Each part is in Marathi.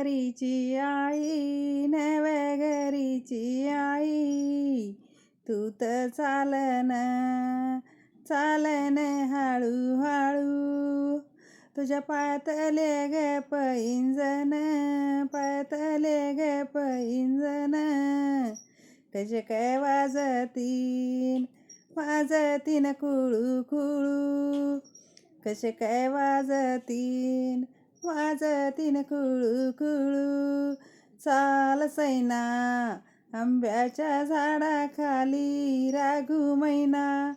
घरीची आई नव्या घरीची आई. तू तर चालन चालन हळूहळू. तुझ्या पातले ग पैंजन पातले ग पैंजन कसे काय वाजतीन वाजतीन कुळू कुळू. कसे काय वाजतीन वाजतीन कुळू कुळू चाल सैना आंब्याच्या झाडाखाली राघू मैना.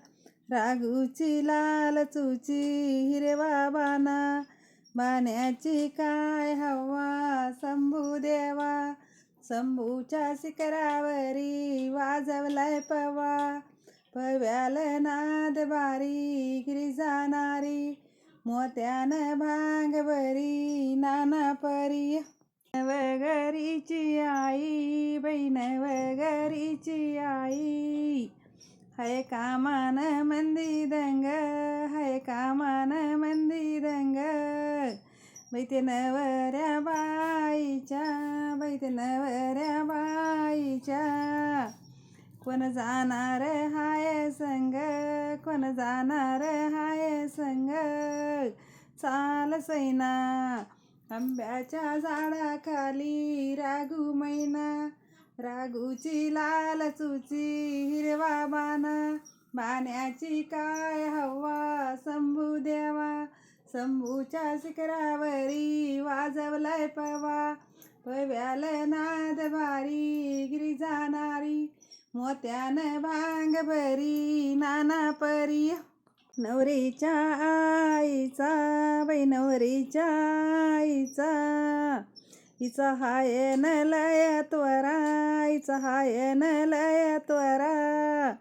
राघूची लाल चुची हिरवा बाना. बाण्याची काय हवा शंभू देवा. शंभूच्या शिखरावरी वाजवलाय पवा. पव्याल नाद बारी गिरी जाणारी. मोत्यान भांग बरी नाना परी. वगरीची आई बहीण वगरीची आई. हाय कामान मंदी दंग हाय कामान मंदी दंग. बैते नवऱ्या बाईच्या बैते नवऱ्या बाईच्या. कोण जाणार हाय संग कोण जाणार हाय संग. चाल सैना आंब्याच्या झाडाखाली राघू मैना. राघूची लाल चुची हिरवा बाना. बाण्याची काय हवा शंभू देवा. शंभूच्या शिखरावरी वाजवलाय पवा. पव्याल नाद भारी गिरी जाणारी मोत्यानं भांग भरी नाना परी. नवरीच्या आईचा बाई नवरीच्या आईचा. हिचा हाय न लय त्वरा हिचा हाय न लय त्वरा.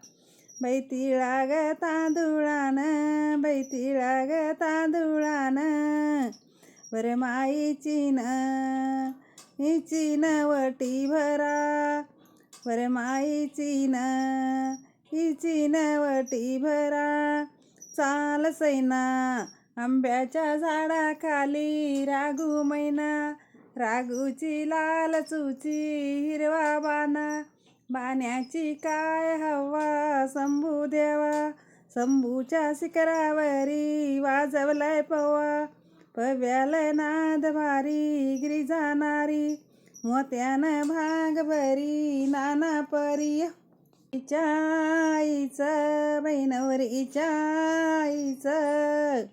बाई तिळा ग तांदुळान बाई तिळा ग तांदुळान. वर माईची न हिची नवटी भरा. वर माईची न हिची नवटी भरा. चाल सैना आंब्याच्या झाडाखाली राघू मैना. राघूची लाल चुची हिरवा बाना. बाण्याची काय हवा शंभू देवा. शंभूच्या शिखरावरी वाजवलाय पवा. पव्यालय नाद भारी गिरी जाणारी मोत्यानं भाग भरी नाना परी. आईचं बहिणवरीच्या आईचं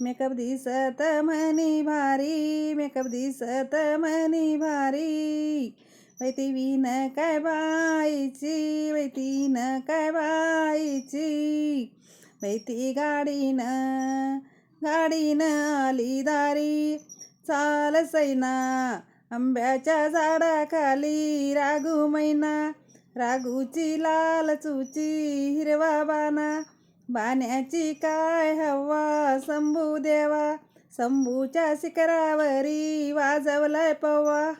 मेकअप दिसत म्हणी भारी मेकअप दिसत म्हणी भारी. वैती विन काय बाईची वैती न काय बाईची. वैती गाडीनं गाडीनं आली दारी. चाल सैना आंब्याच्या झाडाखाली राघू मैना. राघूची लाल चुची हिरवा बाना बाण्याची काय हवा शंभू देवा. शंभूच्या शिखरावरी वाजवलाय पवा.